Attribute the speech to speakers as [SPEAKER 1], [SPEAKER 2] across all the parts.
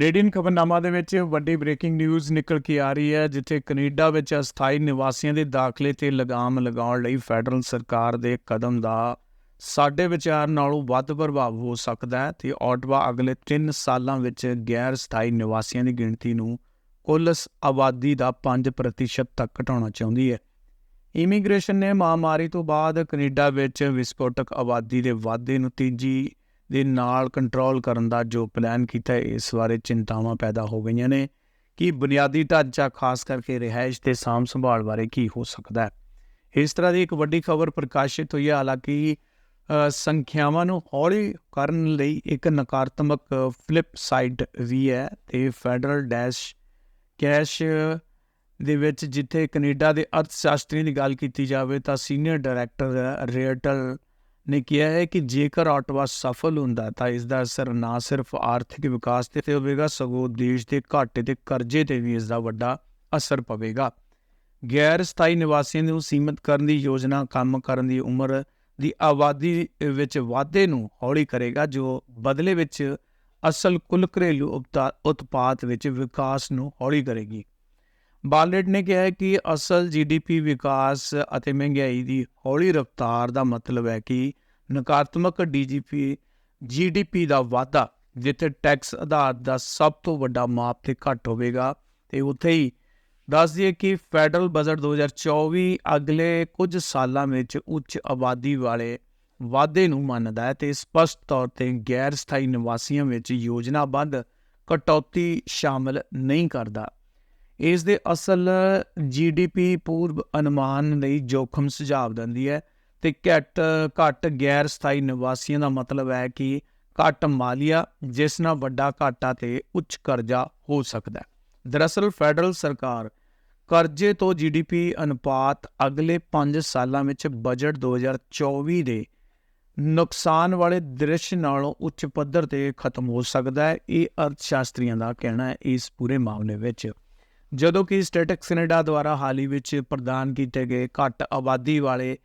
[SPEAKER 1] Canadian ਖਬਰਨਾਮਾ ਦੇ ਵਿੱਚ ਵੱਡੀ ਬ੍ਰੇਕਿੰਗ ਨਿਊਜ਼ ਨਿਕਲ ਕੇ ਆ ਰਹੀ ਹੈ, ਜਿੱਥੇ ਕੈਨੇਡਾ ਵਿੱਚ ਅਸਥਾਈ ਨਿਵਾਸੀਆਂ ਦੇ ਦਾਖਲੇ ਤੇ ਲਗਾਮ ਲਗਾਉਣ ਲਈ ਫੈਡਰਲ ਸਰਕਾਰ ਦੇ ਕਦਮ ਦਾ ਸਾਡੇ ਵਿਚਾਰ ਨਾਲੋਂ ਵੱਧ ਪ੍ਰਭਾਵ ਹੋ ਸਕਦਾ ਹੈ ਤੇ ਆਟਵਾ ਅਗਲੇ 3 ਸਾਲਾਂ ਵਿੱਚ ਗੈਰ ਸਥਾਈ ਨਿਵਾਸੀਆਂ ਦੀ ਗਿਣਤੀ ਨੂੰ ਕੁੱਲ ਸ- ਆਬਾਦੀ ਦਾ 5% ਤੱਕ ਘਟਾਉਣਾ ਚਾਹੁੰਦੀ ਹੈ। ਇਮੀਗ੍ਰੇਸ਼ਨ ਨੇ ਮਹਾਮਾਰੀ ਤੋਂ ਬਾਅਦ ਕੈਨੇਡਾ ਵਿੱਚ ਵਿਸਫੋਟਕ ਆਬਾਦੀ ਦੇ ਵਾਧੇ ਨੂੰ ਤੇਜ਼ੀ ਦੇ ਨਾਲ ਕੰਟਰੋਲ ਕਰਨ ਦਾ ਜੋ ਪਲਾਨ ਕੀਤਾ ਇਸ ਬਾਰੇ ਚਿੰਤਾਵਾਂ ਪੈਦਾ ਹੋ ਗਈਆਂ ਨੇ ਕਿ ਬੁਨਿਆਦੀ ਢਾਂਚਾ ਖਾਸ ਕਰਕੇ ਰਿਹਾਇਸ਼ ਤੇ ਸਾਂਭ ਸੰਭਾਲ ਬਾਰੇ ਕੀ ਹੋ ਸਕਦਾ ਹੈ। ਇਸ ਤਰ੍ਹਾਂ ਦੀ ਇੱਕ ਵੱਡੀ ਖਬਰ ਪ੍ਰਕਾਸ਼ਿਤ ਹੋਈ ਹੈ, ਹਾਲਾਂਕਿ ਸੰਖਿਆਵਾਂ ਨੂੰ ਹੌਲੀ ਕਰਨ ਲਈ ਇੱਕ ਨਕਾਰਾਤਮਕ ਫਲਿੱਪ ਸਾਈਡ ਵੀ ਹੈ ਤੇ ਫੈਡਰਲ ਡੈਸ਼ ਕੈਸ਼ ਦੇ ਵਿੱਚ ਜਿੱਥੇ ਕੈਨੇਡਾ ਦੇ ਅਰਥ ਸ਼ਾਸਤਰੀ ਦੀ ਗੱਲ ਕੀਤੀ ਜਾਵੇ ਤਾਂ ਸੀਨੀਅਰ ਡਾਇਰੈਕਟਰ ਰੇਟਲ ਨੇ ਕਿਹਾ ਹੈ ਕਿ ਜੇਕਰ ਆਟਵਾ ਸਫਲ ਹੁੰਦਾ ਤਾਂ ਇਸ ਦਾ ਅਸਰ ਨਾ ਸਿਰਫ ਆਰਥਿਕ ਵਿਕਾਸ ਤੇ ਹੋਵੇਗਾ, ਸਗੋਂ ਦੇਸ਼ ਦੇ ਘਾਟੇ ਤੇ ਕਰਜ਼ੇ ਤੇ ਵੀ ਇਸ ਦਾ ਵੱਡਾ ਅਸਰ ਪਵੇਗਾ। ਗੈਰ ਸਥਾਈ ਨਿਵਾਸੀਆਂ ਨੂੰ ਸੀਮਿਤ ਕਰਨ ਦੀ ਯੋਜਨਾ, ਕੰਮ ਕਰਨ ਦੀ ਉਮਰ ਦੀ ਆਬਾਦੀ ਵਿੱਚ ਵਾਧੇ ਨੂੰ ਹੌਲੀ ਕਰੇਗਾ, ਜੋ ਬਦਲੇ ਵਿੱਚ ਅਸਲ ਕੁੱਲ ਘਰੇਲੂ ਉਪਤਾ- ਉਤਪਾਦ ਵਿੱਚ ਵਿਕਾਸ ਨੂੰ ਹੌਲੀ ਕਰੇਗੀ। ਬਾਲੇਟ ਨੇ ਕਿਹਾ ਹੈ ਕਿ ਅਸਲ ਜੀਡੀਪੀ ਵਿਕਾਸ ਅਤੇ ਮਹਿੰਗਾਈ ਦੀ ਹੌਲੀ ਰਫ਼ਤਾਰ ਦਾ ਮਤਲਬ ਹੈ ਕਿ ਨਕਾਰਾਤਮਕ ਡੀਜੀਪੀ ਜੀਡੀਪੀ ਦਾ ਵਾਧਾ ਜਿੱਥੇ ਟੈਕਸ ਆਧਾਰ ਦਾ ਸਭ ਤੋਂ ਵੱਡਾ ਮਾਪ ਤੇ ਘੱਟ ਹੋਵੇਗਾ। ਤੇ ਉੱਥੇ ਹੀ ਦੱਸ ਦਈਏ ਕਿ ਫੈਡਰਲ ਬਜਟ 2024 ਅਗਲੇ ਕੁਝ ਸਾਲਾਂ ਵਿੱਚ ਉੱਚ ਆਬਾਦੀ ਵਾਲੇ ਵਾਧੇ ਨੂੰ ਮੰਨਦਾ ਹੈ ਤੇ ਸਪਸ਼ਟ ਤੌਰ ਤੇ ਗੈਰ ਸਥਾਈ ਨਿਵਾਸੀਆਂ ਵਿੱਚ ਯੋਜਨਾਬੱਧ ਕਟੌਤੀ ਸ਼ਾਮਲ ਨਹੀਂ ਕਰਦਾ। ਇਸ ਦੇ ਅਸਲ ਜੀਡੀਪੀ ਪੂਰਵ ਅਨੁਮਾਨ ਲਈ ਜੋਖਮ ਸੁਝਾਅ ਦਿੰਦੀ ਹੈ ਤੇ ਘੱਟ ਘੱਟ ਗੈਰ ਸਥਾਈ ਨਿਵਾਸੀਆਂ ਦਾ ਮਤਲਬ ਹੈ ਕਿ ਘੱਟ ਮਾਲੀਆ, ਜਿਸ ਨਾਲ ਵੱਡਾ ਘਾਟਾ ਤੇ ਉੱਚ ਕਰਜ਼ਾ ਹੋ ਸਕਦਾ ਹੈ। ਦਰਅਸਲ ਫੈਡਰਲ ਸਰਕਾਰ ਕਰਜ਼ੇ ਤੋਂ ਜੀਡੀਪੀ ਅਨੁਪਾਤ ਅਗਲੇ 5 ਸਾਲਾਂ ਵਿੱਚ ਬਜਟ 2024 ਦੇ ਨੁਕਸਾਨ ਵਾਲੇ ਦ੍ਰਿਸ਼ ਨਾਲੋਂ ਉੱਚ ਪੱਧਰ ਤੇ ਖਤਮ ਹੋ ਸਕਦਾ ਹੈ, ਇਹ ਅਰਥ ਸ਼ਾਸਤਰੀਆਂ ਦਾ ਕਹਿਣਾ ਹੈ ਇਸ ਪੂਰੇ ਮਾਮਲੇ ਵਿੱਚ। ਜਦੋਂ ਕਿ ਸਟੈਟਿਕਸ ਕੈਨੇਡਾ ਦੁਆਰਾ ਹਾਲ ਹੀ ਵਿੱਚ ਪ੍ਰਦਾਨ ਕੀਤੇ ਗਏ ਘੱਟ ਆਬਾਦੀ ਵਾਲੇ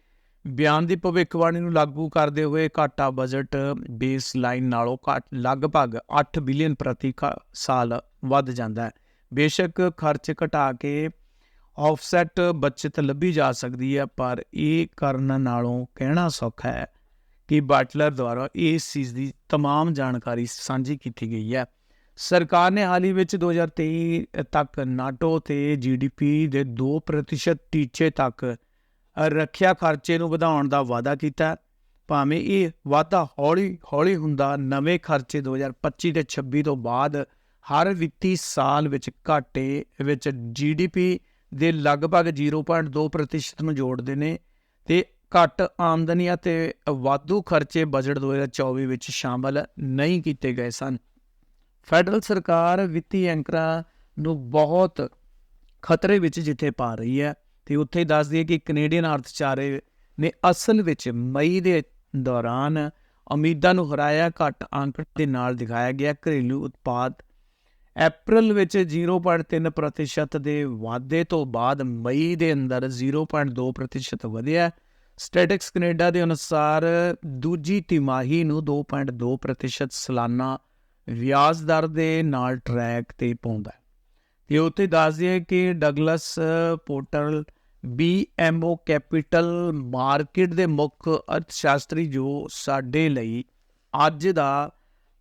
[SPEAKER 1] ਬਿਆਨ ਦੀ ਭਵਿੱਖਬਾਣੀ ਨੂੰ ਲਾਗੂ ਕਰਦੇ ਹੋਏ ਘਾਟਾ ਬਜਟ ਬੇਸ ਲਾਈਨ ਨਾਲੋਂ ਘੱਟ ਲਗਭਗ 8 ਬਿਲੀਅਨ ਪ੍ਰਤੀ ਖ- ਸਾਲ ਵੱਧ ਜਾਂਦਾ ਹੈ ਬੇਸ਼ੱਕ ਖਰਚ ਘਟਾ ਕੇ ਆਫਸੈਟ ਬਚਤ ਲੱਭੀ ਜਾ ਸਕਦੀ ਹੈ ਪਰ ਇਹ ਕਰਨ ਨਾਲੋਂ ਕਹਿਣਾ ਸੌਖਾ ਹੈ ਕਿ ਬਾਟਲਰ ਦੁਆਰਾ ਇਸ ਚੀਜ਼ ਦੀ तमाम ਜਾਣਕਾਰੀ ਸਾਂਝੀ ਕੀਤੀ ਗਈ ਹੈ ਸਰਕਾਰ ਨੇ ਹਾਲ ਹੀ ਵਿੱਚ 2023 ਤੱਕ ਨਾਟੋ ਤੇ ਜੀਡੀਪੀ ਦੇ 2% ਟੀਚੇ ਤੱਕ ਰੱਖਿਆ ਖਰਚੇ ਨੂੰ ਵਧਾਉਣ ਦਾ ਵਾਅਦਾ ਕੀਤਾ। ਭਾਵੇਂ ਇਹ ਵਾਅਦਾ ਹੌਲੀ ਹੌਲੀ ਹੁੰਦਾ, ਨਵੇਂ ਖਰਚੇ 2025 ਤੇ 26 ਤੋਂ ਬਾਅਦ ਹਰ ਵਿੱਤੀ ਸਾਲ ਵਿੱਚ ਘਾਟੇ ਵਿੱਚ ਜੀਡੀਪੀ ਦੇ ਲਗਭਗ 0.2% ਨੂੰ ਜੋੜਦੇ ਨੇ ਤੇ ਘੱਟ ਆਮਦਨੀਆਂ ਤੇ ਵਾਧੂ ਖਰਚੇ ਬਜਟ 2024 ਵਿੱਚ ਸ਼ਾਮਲ ਨਹੀਂ ਕੀਤੇ ਗਏ ਸਨ। ਫੈਡਰਲ ਸਰਕਾਰ ਵਿੱਤੀ ਐਂਕਰਾਂ ਨੂੰ ਬਹੁਤ ਖਤਰੇ ਵਿੱਚ ਜਿੱਥੇ ਪਾ ਰਹੀ ਹੈ ਤੇ ਉੱਥੇ ਦੱਸਦੀ ਹੈ ਕਿ ਕੈਨੇਡੀਅਨ ਅਰਥਚਾਰੇ ਨੇ ਅਸਲ ਵਿੱਚ ਮਈ ਦੇ ਦੌਰਾਨ ਉਮੀਦਾਂ ਨੂੰ ਹਰਾਇਆ, ਘੱਟ ਅੰਕ ਦੇ ਨਾਲ ਦਿਖਾਇਆ ਗਿਆ। ਘਰੇਲੂ ਉਤਪਾਦ ਅਪ੍ਰੈਲ ਵਿੱਚ 0.3% ਦੇ ਵਾਧੇ ਤੋਂ ਬਾਅਦ ਮਈ ਦੇ ਅੰਦਰ 0.2% ਵਧਿਆ। ਸਟੈਟਿਕਸ ਕੈਨੇਡਾ ਦੇ ਅਨੁਸਾਰ ਦੂਜੀ ਤਿਮਾਹੀ ਨੂੰ 2.2% ਸਾਲਾਨਾ ਵਿਆਜ ਦਰ ਦੇ ਨਾਲ ਟਰੈਕ ਤੇ ਪਾਉਂਦਾ ਹੈ। ਤੇ ਉੱਥੇ ਦੱਸਦੇ ਹੈ ਕਿ Douglas Porter BMO capital market ਦੇ ਮੁੱਖ ਅਰਥਸ਼ਾਸਤਰੀ ਜੋ ਸਾਡੇ ਲਈ ਅੱਜ ਦਾ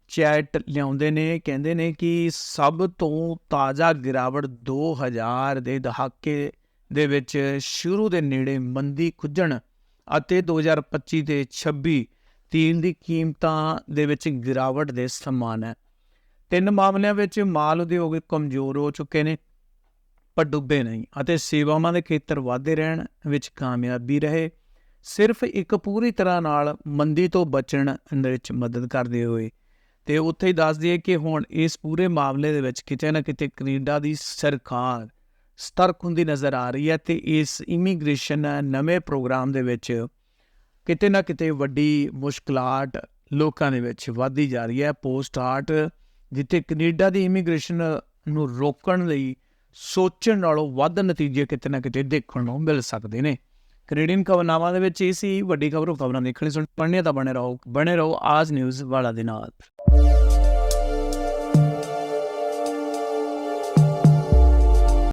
[SPEAKER 1] ਚੈਟ ਲਿਆਉਂਦੇ ਨੇ, ਕਹਿੰਦੇ ਨੇ ਕਿ ਸਭ ਤੋਂ ਤਾਜ਼ਾ ਗਿਰਾਵਟ 2000 ਦੇ ਦਹਾਕੇ ਦੇ ਵਿੱਚ ਸ਼ੁਰੂ ਦੇ ਨੇੜੇ ਮੰਦੀ ਖੁੱਜਣ ਅਤੇ 2025 ਤੇ 26 ਤੇਲ ਦੀ ਕੀਮਤਾਂ ਦੇ ਵਿੱਚ ਗਿਰਾਵਟ ਦੇ ਸਮਾਨ ਹੈ। ਤਿੰਨ ਮਾਮਲਿਆਂ ਵਿੱਚ ਮਾਲ ਉਦਯੋਗ ਕਮਜ਼ੋਰ ਹੋ ਚੁੱਕੇ ਨੇ, ਪਰ ਡੁੱਬੇ ਨਹੀਂ ਅਤੇ ਸੇਵਾਵਾਂ ਦੇ ਖੇਤਰ ਵਾਧੇ ਰਹਿਣ ਵਿੱਚ ਕਾਮਯਾਬੀ ਰਹੇ। ਸਿਰਫ ਇੱਕ ਪੂਰੀ ਤਰ੍ਹਾਂ ਨਾਲ ਮੰਦੀ ਤੋਂ ਬਚਣ ਵਿੱਚ ਮਦਦ ਕਰਦੇ ਹੋਏ। ਤੇ ਉੱਥੇ ਹੀ ਦੱਸ ਦਈਏ ਕਿ ਹੁਣ ਇਸ ਪੂਰੇ ਮਾਮਲੇ ਦੇ ਵਿੱਚ ਕਿਤੇ ਨਾ ਕਿਤੇ ਕੈਨੇਡਾ ਦੀ ਸਰਕਾਰ ਸਤਰਕ ਹੁੰਦੀ ਨਜ਼ਰ ਆ ਰਹੀ ਹੈ ਤੇ ਇਸ ਇਮੀਗ੍ਰੇਸ਼ਨ ਨਵੇਂ ਪ੍ਰੋਗਰਾਮ ਦੇ ਵਿੱਚ ਕਿਤੇ ਨਾ ਕਿਤੇ ਵੱਡੀ ਮੁਸ਼ਕਲਾਟ ਲੋਕਾਂ ਦੇ ਵਿੱਚ ਵਧਦੀ ਜਾ ਰਹੀ ਹੈ। ਪੋਸਟ ਆਰਟ ਜਿੱਥੇ ਕੈਨੇਡਾ ਦੀ ਇਮੀਗ੍ਰੇਸ਼ਨ ਨੂੰ ਰੋਕਣ ਲਈ ਸੋਚਣ ਨਾਲੋਂ ਵੱਧ ਨਤੀਜੇ ਕਿਤੇ ਨਾ ਕਿਤੇ ਦੇਖਣ ਨੂੰ ਮਿਲ ਸਕਦੇ ਨੇ। ਕੈਨੇਡੀਅਨ ਖਬਰਨਾਮਾ ਦੇ ਵਿੱਚ ਇਹ ਸੀ, ਵੱਡੀ ਖਬਰ ਖਬਰਾਂ ਦੇਖਣੀ ਸੁਣ ਪੜ੍ਹਨੇ ਤਾਂ ਬਣੇ ਰਹੋ ਬਣੇ ਰਹੋ ਆਜ ਨਿਊਜ਼ ਵਾਲਾ ਦੇ ਨਾਲ।